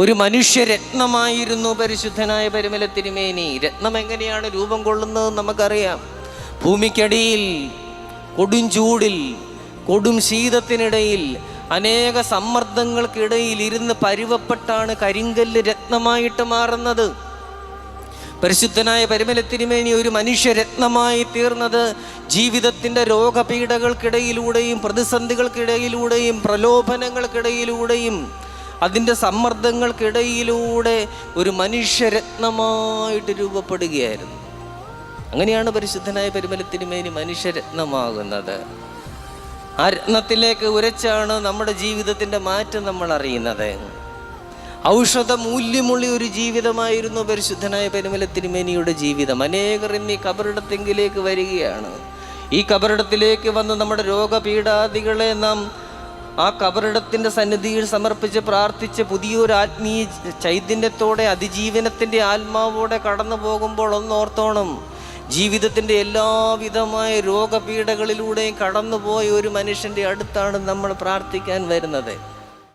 ഒരു മനുഷ്യരത്നമായിരുന്നു പരിശുദ്ധനായ പരിമല തിരുമേനി രത്നം എങ്ങനെയാണ് രൂപം കൊള്ളുന്നത് നമുക്കറിയാം. ഭൂമിക്കടിയിൽ കൊടും ചൂടിൽ കൊടും ശീതത്തിനിടയിൽ അനേക സമ്മർദ്ദങ്ങൾക്കിടയിൽ ഇരുന്ന് പരുവപ്പെട്ടാണ് കരിങ്കല്ല് രത്നമായിട്ട് മാറുന്നത്. പരിശുദ്ധനായ പരിമല തിരുമേനി ഒരു മനുഷ്യരത്നമായി തീർന്നത് ജീവിതത്തിന്റെ രോഗപീഠകൾക്കിടയിലൂടെയും പ്രതിസന്ധികൾക്കിടയിലൂടെയും പ്രലോഭനങ്ങൾക്കിടയിലൂടെയും അതിന്റെ സമ്മർദ്ദങ്ങൾക്കിടയിലൂടെ ഒരു മനുഷ്യരത്നമായിട്ട് രൂപപ്പെടുകയായിരുന്നു. അങ്ങനെയാണ് പരിശുദ്ധനായ പരിമലത്തിനുമേനി മനുഷ്യരത്നമാകുന്നത്. ആ രത്നത്തിലേക്ക് ഉരച്ചാണ് നമ്മുടെ ജീവിതത്തിന്റെ മാറ്റം നമ്മൾ അറിയുന്നത്. ഔഷധ മൂല്യമുള്ള ഒരു ജീവിതമായിരുന്നു പരിശുദ്ധനായ പെരുമല തിരുമേനിയുടെ ജീവിതം. അനേകർ ഇന്ന് കബറിടത്തെങ്കിലേക്ക് വരികയാണ്. ഈ കബറിടത്തിലേക്ക് വന്ന് നമ്മുടെ രോഗപീഠാദികളെ നാം ആ കബറിടത്തിന്റെ സന്നിധിയിൽ സമർപ്പിച്ച് പ്രാർത്ഥിച്ച് പുതിയൊരു ആത്മീയ ചൈതന്യത്തോടെ അതിജീവനത്തിന്റെ ആത്മാവോടെ കടന്നു പോകുമ്പോൾ ഒന്നോർത്തോണം. ജീവിതത്തിന്റെ എല്ലാവിധമായ രോഗപീഠകളിലൂടെയും കടന്നുപോയ ഒരു മനുഷ്യന്റെ അടുത്താണ് നമ്മൾ പ്രാർത്ഥിക്കാൻ വരുന്നത്.